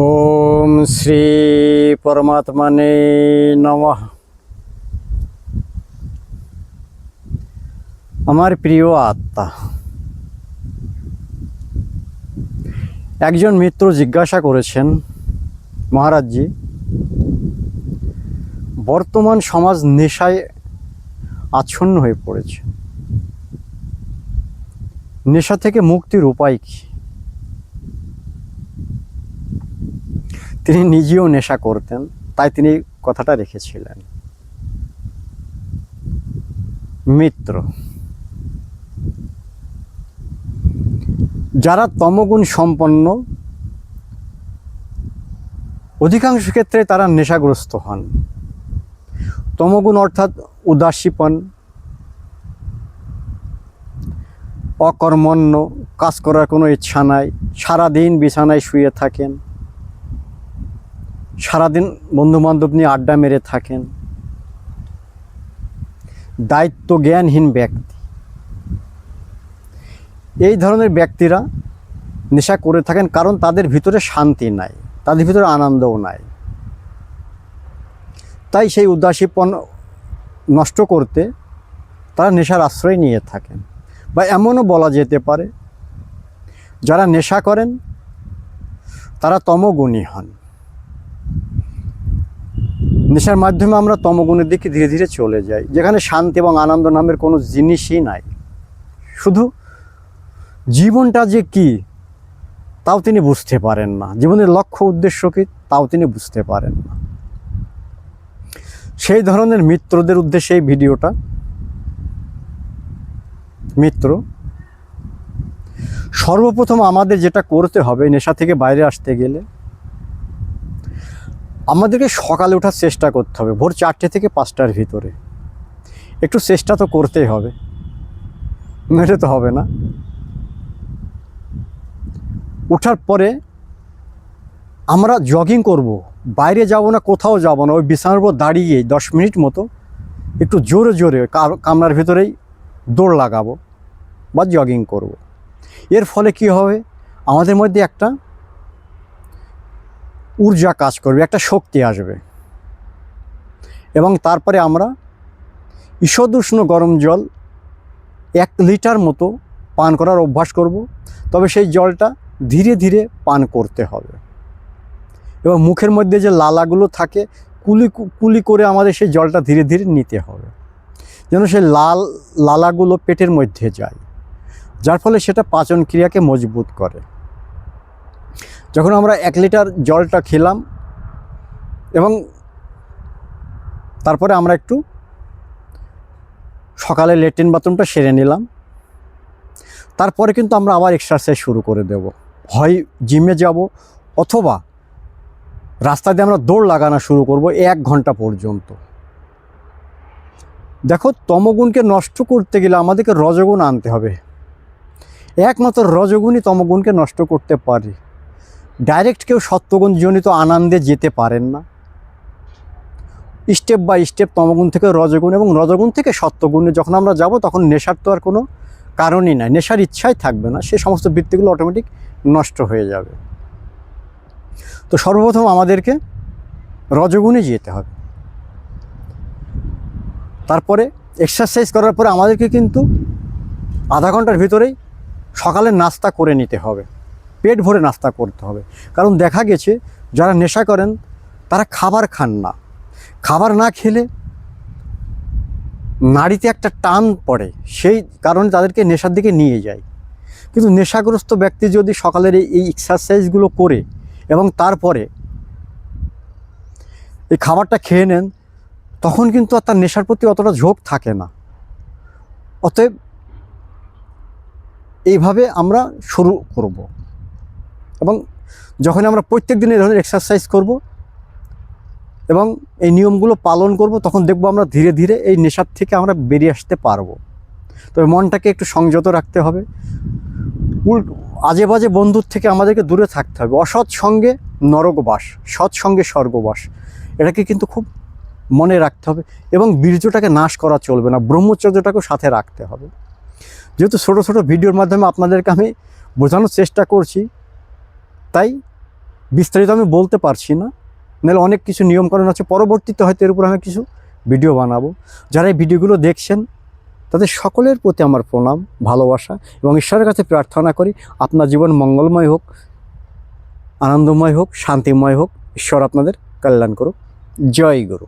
ওম শ্রী পরমাত্মানে নমঃ। আমার প্রিয় আত্মা, একজন মিত্র জিজ্ঞাসা করেছেন, মহারাজজি, বর্তমান সমাজ নেশায় আচ্ছন্ন হয়ে পড়েছে। নেশা থেকে মুক্তির উপায় কী? তিনি নিজেও নেশা করতেন, তাই তিনি কথাটা রেখেছিলেন। মিত্র। যারা তমগুণ সম্পন্ন, অধিকাংশ ক্ষেত্রে তারা নেশাগ্রস্ত হন। তমগুণ অর্থাৎ উদাসীপন, অকর্মণ্য, কাজ করার কোনো ইচ্ছা নাই, সারাদিন বিছানায় শুয়ে থাকেন। সারাদিন বন্ধু বান্ধব নিয়ে আড্ডা মেরে থাকেন। দায়িত্ব জ্ঞানহীন ব্যক্তি। এই ধরনের ব্যক্তিরা নেশা করে থাকেন কারণ তাদের ভিতরে শান্তি নাই, তাদের ভিতরে আনন্দও নাই। তাই সেই উদাসীপন নষ্ট করতে তারা নেশার আশ্রয় নিয়ে থাকেন বা এমনও বলা যেতে পারে, যারা নেশা করেন তারা তমগুণী হন। নেশার মাধ্যমে আমরা তমগুণের দিকে ধীরে ধীরে চলে যাই, যেখানে শান্তি এবং আনন্দ নামের কোনো জিনিসই নাই। শুধু জীবনটা যে কি, তাও তিনি বুঝতে পারেন না। জীবনের লক্ষ্য উদ্দেশ্য কি, তাও তিনি বুঝতে পারেন না। সেই ধরনের মিত্রদের উদ্দেশ্যে এই ভিডিওটা। মিত্র, সর্বপ্রথম আমাদের যেটা করতে হবে, নেশা থেকে বাইরে আসতে গেলে আমাদেরকে সকালে ওঠার চেষ্টা করতে হবে, ভোর চারটে থেকে পাঁচটার ভিতরে। একটু চেষ্টা তো করতেই হবে। মেটে তো হবে না। ওঠার পরে আমরা জগিং করব। বাইরে যাব না, কোথাও যাব না, ওই বিছানার উপর দাঁড়িয়ে দশ মিনিট মতো একটু জোরে জোরে কামরার ভিতরেই দৌড় লাগাবো বা জগিং করব। এর ফলে কি হবে? আমাদের মধ্যে একটা ঊর্জা কাজ করবে, একটা শক্তি আসবে। এবং তারপরে আমরা ঈষদুষ্ণ গরম জল এক লিটার মতো পান করার অভ্যাস করব, তবে সেই জলটা ধীরে ধীরে পান করতে হবে। এবং মুখের মধ্যে যে লালাগুলো থাকে, কুলি কুলি করে আমাদের সেই জলটা ধীরে ধীরে নিতে হবে। যেন সেই লাল লালাগুলো পেটের মধ্যে যায়, যার ফলে সেটা পাচন ক্রিয়াকে মজবুত করে। যখন আমরা এক লিটার জলটা খেলাম এবং তারপরে আমরা একটু সকালে লেট্রিন বাথরুমটা সেরে নিলাম, তারপরে কিন্তু আমরা আবার এক্সারসাইজ শুরু করে দেব। হয় জিমে যাব অথবা রাস্তা দিয়ে আমরা দৌড় লাগানো শুরু করব এক ঘণ্টা পর্যন্ত। দেখো, তমগুণকে নষ্ট করতে গেলে আমাদেরকে রজগুণ আনতে হবে। একমাত্র রজগুণই তমগুণকে নষ্ট করতে পারে। ডাইরেক্ট কেউ সত্যগুণ জনিত আনন্দে যেতে পারেন না। স্টেপ বাই স্টেপ তমগুণ থেকে রজগুণ এবং রজগুণ থেকে সত্যগুণে যখন আমরা যাব তখন নেশার তো আর কোনো কারণই নাই, নেশার ইচ্ছাই থাকবে না, সে সমস্ত বৃত্তিগুলো অটোমেটিক নষ্ট হয়ে যাবে। তো সর্বপ্রথম আমাদেরকে রজগুণে যেতে হবে। তারপরে এক্সারসাইজ করার পরে আমাদেরকে কিন্তু আধা ঘণ্টার ভিতরেই সকালে নাস্তা করে নিতে হবে। পেট ভরে নাস্তা করতে হবে। কারণ দেখা গেছে, যারা নেশা করেন, তারা খাবার খান না। খাবার না খেলে নাড়িতে একটা টান পড়ে, সেই কারণে তাদেরকে নেশার দিকে নিয়ে যায়। কিন্তু নেশাগ্রস্ত ব্যক্তি যদি সকালের এই এক্সারসাইজগুলো করে এবং তারপরে এই খাবারটা খেয়ে নেন, তখন কিন্তু আর তার নেশার প্রতি অতটা ঝোঁক থাকে না। অতএব এইভাবে আমরা শুরু করব। এবং যখন আমরা প্রত্যেক দিন এই ধরনের এক্সারসাইজ করব এবং এই নিয়মগুলো পালন করব, তখন দেখব আমরা ধীরে ধীরে এই নেশার থেকে আমরা বেরিয়ে আসতে পারব। তবে মনটাকে একটু সংযত রাখতে হবে। উল আজে বাজে বন্ধুর থেকে আমাদেরকে দূরে থাকতে হবে। অসৎ সঙ্গে নরকবাস, সৎ সঙ্গে স্বর্গবাস, এটাকে কিন্তু খুব মনে রাখতে হবে এবং বীর্যটাকে নাশ করা চলবে না, ব্রহ্মচর্যটাকেও সাথে রাখতে হবে। যেহেতু ছোটো ছোটো ভিডিওর মাধ্যমে আপনাদেরকে আমি বোঝানোর চেষ্টা করছি তাই বিস্তারিত আমি বলতে পারছি না। নাহলে অনেক কিছু নিয়মকানুন আছে, পরবর্তীতে হয়তো এর উপর আমি কিছু ভিডিও বানাবো। যারা এই ভিডিওগুলো দেখছেন, তাদের সকলের প্রতি আমার প্রণাম, ভালোবাসা এবং ঈশ্বরের কাছে প্রার্থনা করি, আপনার জীবন মঙ্গলময় হোক, আনন্দময় হোক, শান্তিময় হোক, ঈশ্বর আপনাদের কল্যাণ করুক। জয় গুরু।